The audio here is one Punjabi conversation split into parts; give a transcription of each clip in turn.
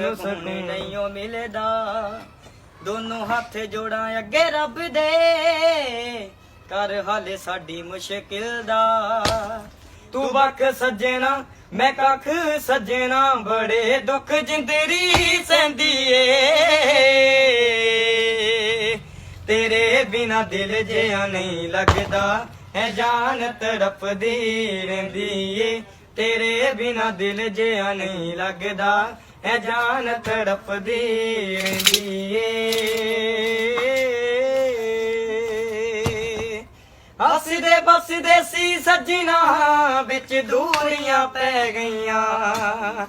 ਨੂੰ ਸਕੂਨ ਮਿਲਦਾ। ਦੋਨੋਂ ਹੱਥ ਜੋੜਾਂ ਅੱਗੇ ਰੱਬ ਦੇ। ਕਰ ਹਾਲੇ ਸਾਡੀ ਮੁਸ਼ਕਿਲ ਦਾ। ਤੂੰ ਵੱਖ ਸੱਜਣਾ ਮੈਂ ਕੱਖ ਸੱਜਣਾ ਬੜੇ ਦੁੱਖ ਜਿੰਦਰੀ ਸੈਂਦੀ ਏ। ਤੇਰੇ ਬਿਨਾ ਦਿਲ ਜਿਹਾ ਨਹੀਂ ਲੱਗਦਾ ਹੈ ਜਾਨ ਤੜਪਦੀ ਰਹਿੰਦੀ ਏ। ਤੇਰੇ ਬਿਨਾ ਦਿਲ ਜਿਹਾ ਨਹੀਂ ਲੱਗਦਾ ਹੈ ਜਾਨ ਤੜਪਦੀ ਰਹਿੰਦੀ ਏ। ਹੱਸਦੇ ਬਸਦੇ ਸੀ ਸੱਜਣਾ ਵਿੱਚ ਦੂਰੀਆਂ ਪੈ ਗਈਆਂ।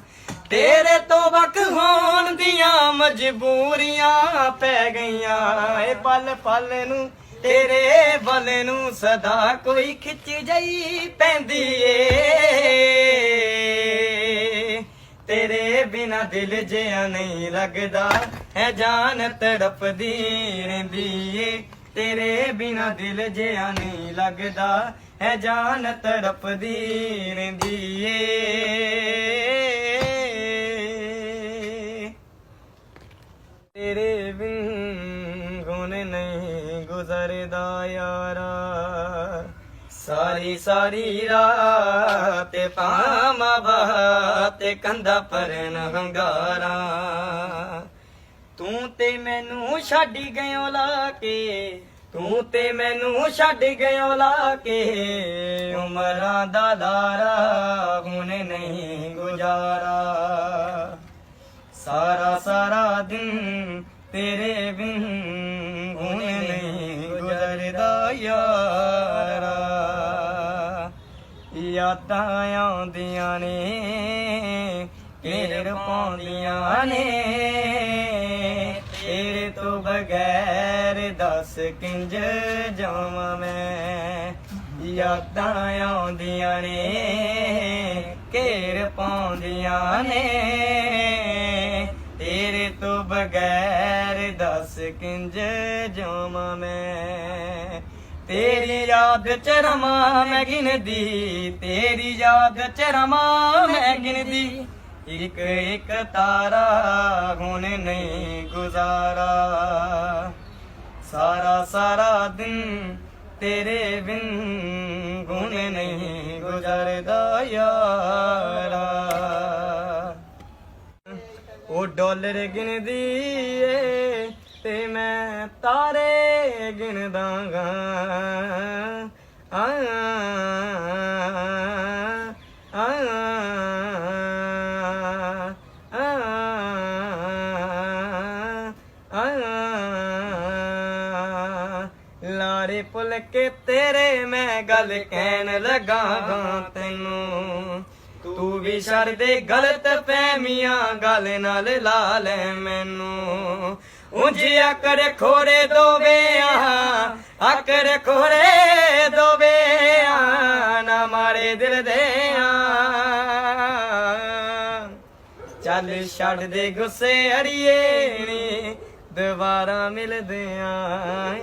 ਤੇਰੇ ਤੋਂ ਵਕ ਹੋਣ ਦੀਆਂ ਮਜਬੂਰੀਆਂ ਪੈ ਗਈਆਂ। ਏ ਪਲ ਪਲ ਨੂੰ ਤੇਰੇ ਬਲ ਨੂੰ ਸਦਾ ਕੋਈ ਖਿੱਚ ਜਾਈ ਪੈਂਦੀ ਏ। ਤੇਰੇ ਤੇਰੇ ਬਿਨਾ ਦਿਲ ਜਿਹਾ ਨਹੀਂ ਲੱਗਦਾ। ਹੈ ਜਾਨ ਤੜਪਦੀ ਰਹਿੰਦੀ ਏ। ਤੇਰੇ ਬਿਨਾ ਦਿਲ ਜਿਹਾ ਨਹੀਂ ਲੱਗਦਾ। ਹੈ ਜਾਨ ਤੜਪਦੀ ਰਹਿੰਦੀ ਏ। ਤੇਰੇ ਬਿਨ ਗੁਣ ਨਹੀਂ ਗੁਜ਼ਰਦਾ ਯਾਰਾ। ਸਾਰੀ ਸਾਰੀ ਰਾਤ ਪਾਮਾ ਤੇ ਕੰਦਾ ਪਰਨ ਹੰਗਾਰਾ ਤੂੰ ਤੇ ਮੈਨੂੰ ਛੱਡ ਗਇਓ ਲਾ ਕੇ, ਤੂੰ ਤੇ ਮੈਨੂੰ ਛੱਡ ਗਇਓ ਲਾ ਕੇ। ਉਮਰਾਂ ਦਾ ਲਾਰਾ ਹੁਣ ਨਹੀਂ ਗੁਜ਼ਾਰਾ। ਸਾਰਾ ਸਾਰਾ ਦਿਨ ਤੇਰੇ ਬਿਨ ਯਾਦਾਂ ਆਉਂਦੀਆਂ ਨੇ ਕਿਹੜ ਪਾਉਂਦੀਆਂ ਨੇ। ਤੇਰੇ ਤੋਂ ਬਗੈਰ ਦੱਸ ਕਿੰਜ ਜਾਵਾਂ ਮੈਂ? ਯਾਦਾਂ ਆਉਂਦੀਆਂ ਨੇ, ਘੇਰ ਪਾਉਂਦੀਆਂ ਨੇ। ਤੇਰੇ ਤੋਂ ਬਗੈਰ ਦੱਸ ਕਿੰਜ ਜਾਵਾਂ ਮੈਂ? ਤੇਰੀ ਯਾਦ ਚ ਰਮਾ ਮੈਂ ਗਿਣਦੀ ਤੇਰੀ ਯਾਦ ਚ ਰਮਾ ਮੈਂ ਗਿਣਦੀ। ਇੱਕ ਇੱਕ ਤਾਰਾ ਹੁਣ ਨਹੀਂ ਗੁਜ਼ਾਰਾ। ਸਾਰਾ ਸਾਰਾ ਦਿਨ ਤੇਰੇ ਬਿਨ ਗੁਣ ਨਹੀਂ ਗੁਜ਼ਰਦਾ ਯਾਰਾ। ਉਹ ਡਾਲਰ ਗਿਣਦੀ ਏ ਤੇ ਮੈਂ ਤਾਰੇ ਗਿਣਦਾ ਗਾ ਆ ਆ ਲਾਰੇ ਪੁੱਲ ਕੇ ਤੇਰੇ ਮੈਂ ਗੱਲ ਕਹਿਣ ਲੱਗਾ ਗਾ ਤੈਨੂੰ। ਤੂੰ ਵੀ ਛੱਡ ਦੇ ਗਲਤ ਫਹਿਮੀਆਂ, ਗੱਲ ਨਾਲ ਲਾ ਲੈ ਮੈਨੂੰ। ਉਂਝ ਆਕੜ ਖੋਰੇ ਦੋਵੇ ਆ ਆਕੜ ਖੋਰੇ ਦੋਵੇ ਆ ਨਾ ਮਾਰੇ ਦਿਲ ਦੇ ਆ ਚੱਲ ਛੱਡ ਦੇ ਗੁੱਸੇ ਅੜੀਏ ਨੀ, ਦੁਬਾਰਾ ਮਿਲਦੇ ਆ।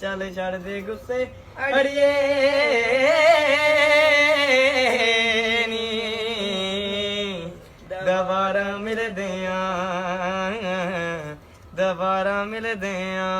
ਚੱਲ ਛੱਡ ਦੇ ਗੁੱਸੇ ਅੜੀਏ ਦੁਬਾਰਾ ਮਿਲਦੇ ਆ।